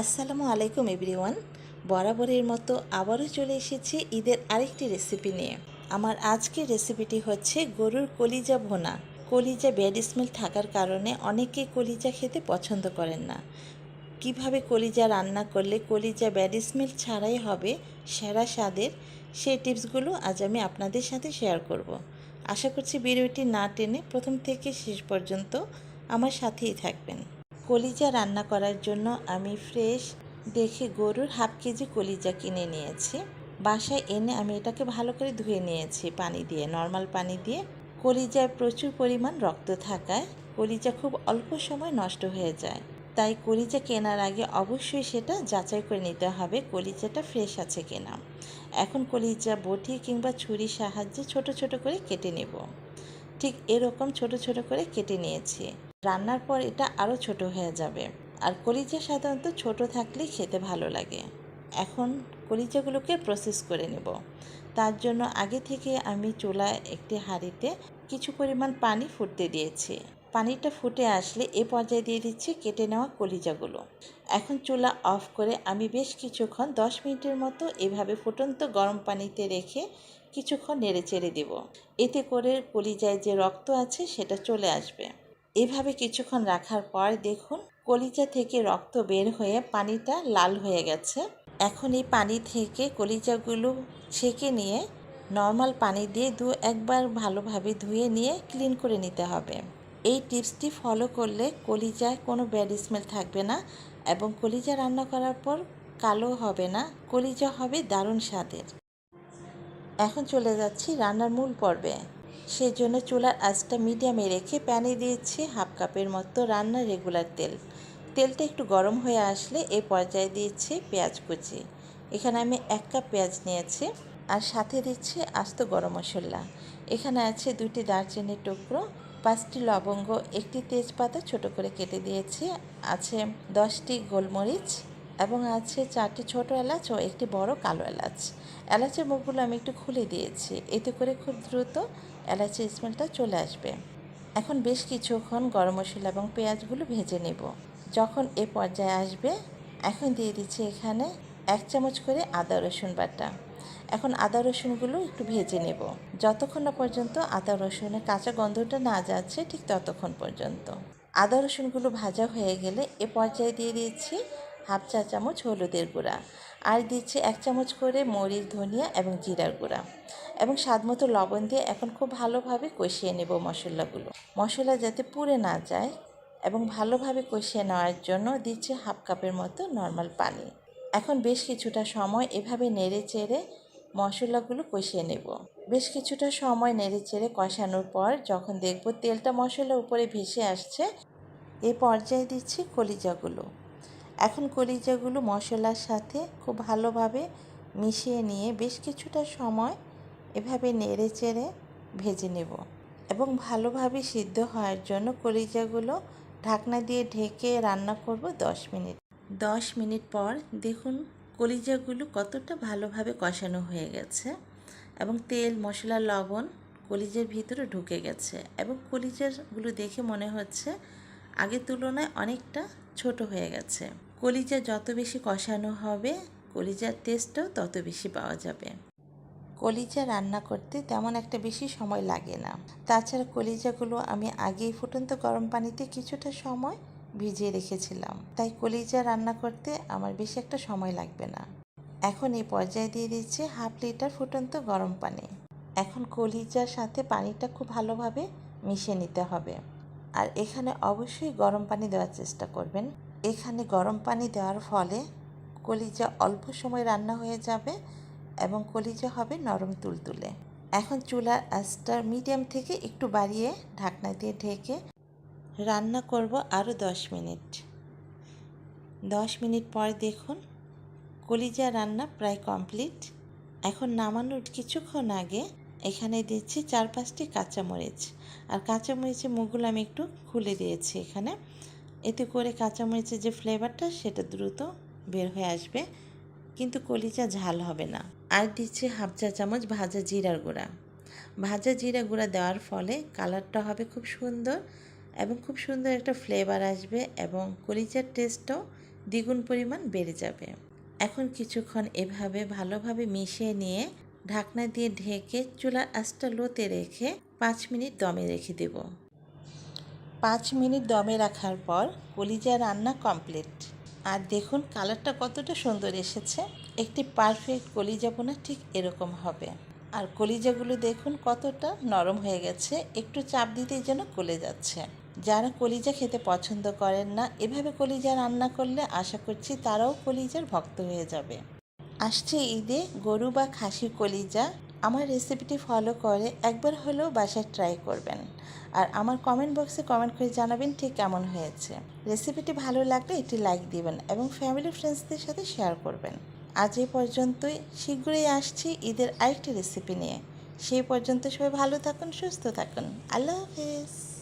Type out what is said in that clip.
আসসালামু আলাইকুম এভরিওয়ান। বরাবরের মতো আবারও চলে এসেছি ঈদের আরেকটি রেসিপি নিয়ে। আমার আজকের রেসিপিটি হচ্ছে গরুর কলিজা ভোনা। কলিজা ব্যাড স্মেল থাকার কারণে অনেকে কলিজা খেতে পছন্দ করেন না। কীভাবে কলিজা রান্না করলে কলিজা ব্যাড স্মেল ছাড়াই হবে সেরা স্বাদের সেই টিপসগুলো আজ আমি আপনাদের সাথে শেয়ার করব। আশা করছি ভিডিওটি না টেনে প্রথম থেকে শেষ পর্যন্ত আমার সাথেই থাকবেন। কলিজা রান্না করার জন্য আমি ফ্রেশ দেখে গরুর হাফ কেজি কলিজা কিনে নিয়েছি। বাসায় এনে আমি এটাকে ভালো করে ধুয়ে নিয়েছি পানি দিয়ে, নর্মাল পানি দিয়ে। কলিজায় প্রচুর পরিমাণ রক্ত থাকায় কলিজা খুব অল্প সময় নষ্ট হয়ে যায়। তাই কলিজা কেনার আগে অবশ্যই সেটা যাচাই করে নিতে হবে কলিজাটা ফ্রেশ আছে কিনা। এখন কলিজা বটি কিংবা ছুরির সাহায্যে ছোট ছোট করে কেটে নেব। ঠিক এরকম ছোট ছোট করে কেটে নিয়েছি। রান্নার পর এটা আরও ছোট হয়ে যাবে। আর কলিজা সাধারণত ছোট থাকলেই খেতে ভালো লাগে। এখন কলিজাগুলোকে প্রসেস করে নেব। তার জন্য আগে থেকে আমি চুলায় একটি হাঁড়িতে কিছু পরিমাণ পানি ফুটতে দিয়েছি। পানিটা ফুটে আসলে এ পর্যায়ে দিয়ে দিচ্ছি কেটে নেওয়া কলিজাগুলো। এখন চুলা অফ করে আমি বেশ কিছুক্ষণ, দশ মিনিটের মতো এভাবে ফুটন্ত গরম পানিতে রেখে কিছুক্ষণ নেড়ে চেড়ে দেব। এতে করে কলিজায় যে রক্ত আছে সেটা চলে আসবে। এভাবে কিছুক্ষণ রাখার পর দেখুন, কলিজা থেকে রক্ত বের হয়ে পানিটা লাল হয়ে গেছে। এখন এই পানি থেকে কলিজাগুলো ছেঁকে নিয়ে নর্মাল পানি দিয়ে দু একবার ভালোভাবে ধুয়ে নিয়ে ক্লিন করে নিতে হবে। এই টিপসটি ফলো করলে কলিজায় কোনো ব্যাড স্মেল থাকবে না এবং কলিজা রান্না করার পর কালো হবে না, কলিজা হবে দারুণ স্বাদের। এখন চলে যাচ্ছি রান্নার মূল পর্বে। সেই জন্য চুলার আঁচটা মিডিয়ামে রেখে প্যানে দিয়েছি হাফ কাপের মতো রান্নার রেগুলার তেল। তেলটা একটু গরম হয়ে আসলে এই পর্যায়ে দিয়েছি পেঁয়াজ কুচি। এখানে আমি এক কাপ পেঁয়াজ নিয়েছি আর সাথে দিচ্ছি আস্ত গরম মশলা। এখানে আছে দুটি দারচিনির টুকরো, পাঁচটি লবঙ্গ, একটি তেজপাতা ছোট করে কেটে দিয়েছি, আছে দশটি গোলমরিচ এবং আছে চারটি ছোট এলাচ ও একটি বড় কালো এলাচ। এলাচের মুখগুলো আমি একটু খুলে দিয়েছি। এতে করে খুব দ্রুত এলাচের স্মেলটা চলে আসবে। এখন বেশ কিছুক্ষণ গরম মশলা এবং পেঁয়াজগুলো ভেজে নেব। যখন এ পর্যায়ে আসবে, এখন দিয়ে দিচ্ছি এখানে এক চামচ করে আদা রসুন বাটা। এখন আদা রসুনগুলো একটু ভেজে নেব। যতক্ষণ না পর্যন্ত আদা রসুনের কাঁচা গন্ধটা না যাচ্ছে, ঠিক ততক্ষণ পর্যন্ত। আদা রসুনগুলো ভাজা হয়ে গেলে এ পর্যায়ে দিয়ে দিচ্ছি হাফ চা চামচ হলুদের গুঁড়া। আর দিচ্ছি এক চামচ করে মরিচ, ধনিয়া এবং জিরার গুঁড়া। এবং স্বাদ মতো লবণ দিয়ে এখন খুব ভালোভাবে কষিয়ে নেব মশলাগুলো। মশলা যাতে পুড়ে না যায় এবং ভালোভাবে কষিয়ে নেওয়ার জন্য দিচ্ছি হাফ কাপের মতো নর্মাল পানি। এখন বেশ কিছুটা সময় এভাবে নেড়ে চেড়ে মশলাগুলো কষিয়ে নেব। বেশ কিছুটা সময় নেড়ে চেড়ে কষানোর পর যখন দেখব তেলটা মশলার উপরে ভেসে আসছে, এ পর্যায়ে দিচ্ছি কলিজাগুলো। এখন কলিজাগুলো মশলার সাথে খুব ভালোভাবে মিশিয়ে নিয়ে বেশ কিছুটা সময় এভাবে নেড়ে চেড়ে ভেজে নেব এবং ভালোভাবে সিদ্ধ হওয়ার জন্য কলিজাগুলো ঢাকনা দিয়ে ঢেকে রান্না করব দশ মিনিট। দশ মিনিট পর দেখুন কলিজাগুলো কতটা ভালোভাবে কষানো হয়ে গেছে এবং তেল, মশলা, লবণ কলিজার ভিতরে ঢুকে গেছে এবং কলিজাগুলো দেখে মনে হচ্ছে আগের তুলনায় অনেকটা ছোট হয়ে গেছে। কলিজা যত বেশি কষানো হবে, কলিজার টেস্টও তত বেশি পাওয়া যাবে। কলিজা রান্না করতে তেমন একটা বেশি সময় লাগে না। তাছাড়া কলিজাগুলো আমি আগেই ফুটন্ত গরম পানিতে কিছুটা সময় ভিজিয়ে রেখেছিলাম। তাই কলিজা রান্না করতে আমার বেশি একটা সময় লাগবে না। এখন এই পর্যায়ে দিয়ে দিচ্ছি হাফ লিটার ফুটন্ত গরম পানি। এখন কলিজার সাথে পানিটা খুব ভালোভাবে মিশিয়ে নিতে হবে। আর এখানে অবশ্যই গরম পানি দেওয়ার চেষ্টা করবেন। এখানে গরম পানি দেওয়ার ফলে কলিজা অল্প সময় রান্না হয়ে যাবে এবং কলিজা হবে নরম তুলতুলে। এখন চুলার আঁচটার মিডিয়াম থেকে একটু বাড়িয়ে ঢাকনা দিয়ে ঢেকে রান্না করব আরও দশ মিনিট। দশ মিনিট পর দেখুন কলিজা রান্না প্রায় কমপ্লিট। এখন নামানোর কিছুক্ষণ আগে এখানে দিচ্ছি চার পাঁচটি কাঁচামরিচ। আর কাঁচামরিচের মুখগুলো আমি একটু খুলে দিয়েছি এখানে। এতে করে কাঁচামরিচের যে ফ্লেভারটা সেটা দ্রুত বের হয়ে আসবে, কিন্তু কলিজা ঝাল হবে না। আর দিচ্ছি হাফ চা চামচ ভাজা জিরার গুঁড়া। ভাজা জিরা গুঁড়া দেওয়ার ফলে কালারটা হবে খুব সুন্দর এবং খুব সুন্দর একটা ফ্লেভার আসবে এবং কলিজার টেস্টও দ্বিগুণ পরিমাণ বেড়ে যাবে। এখন কিছুক্ষণ এভাবে ভালোভাবে মিশিয়ে নিয়ে ঢাকনা দিয়ে ঢেকে চুলার আঁচটা লোতে রেখে পাঁচ মিনিট দমে রেখে দেব। পাঁচ মিনিট দমে রাখার পর কলিজা রান্না কমপ্লিট। আর দেখুন কালারটা কতটা সুন্দর এসেছে। একটি পারফেক্ট কলিজা বোনা ঠিক এরকম হবে। আর কলিজাগুলো দেখুন কতটা নরম হয়ে গেছে। একটু চাপ দিতেই যেন গলে যাচ্ছে। যারা কলিজা খেতে পছন্দ করেন না, এভাবে কলিজা রান্না করলে আশা করছি তারাও কলিজার ভক্ত হয়ে যাবে। আসছে ঈদে গরু বা খাসি কলিজা। আমার রেসিপিটি ফলো করে একবার হলেও বাসায় ট্রাই করবেন। আর আমার কমেন্ট বক্সে কমেন্ট করে জানাবেন ঠিক কেমন হয়েছে। রেসিপিটি ভালো লাগলে একটি লাইক দিবেন এবং ফ্যামিলি ফ্রেন্ডসদের সাথে শেয়ার করবেন। আজ এই পর্যন্তই। শীঘ্রই আসছি ঈদের আরেকটি রেসিপি নিয়ে। সেই পর্যন্ত সবাই ভালো থাকুন, সুস্থ থাকুন। আল্লাহ হাফেজ।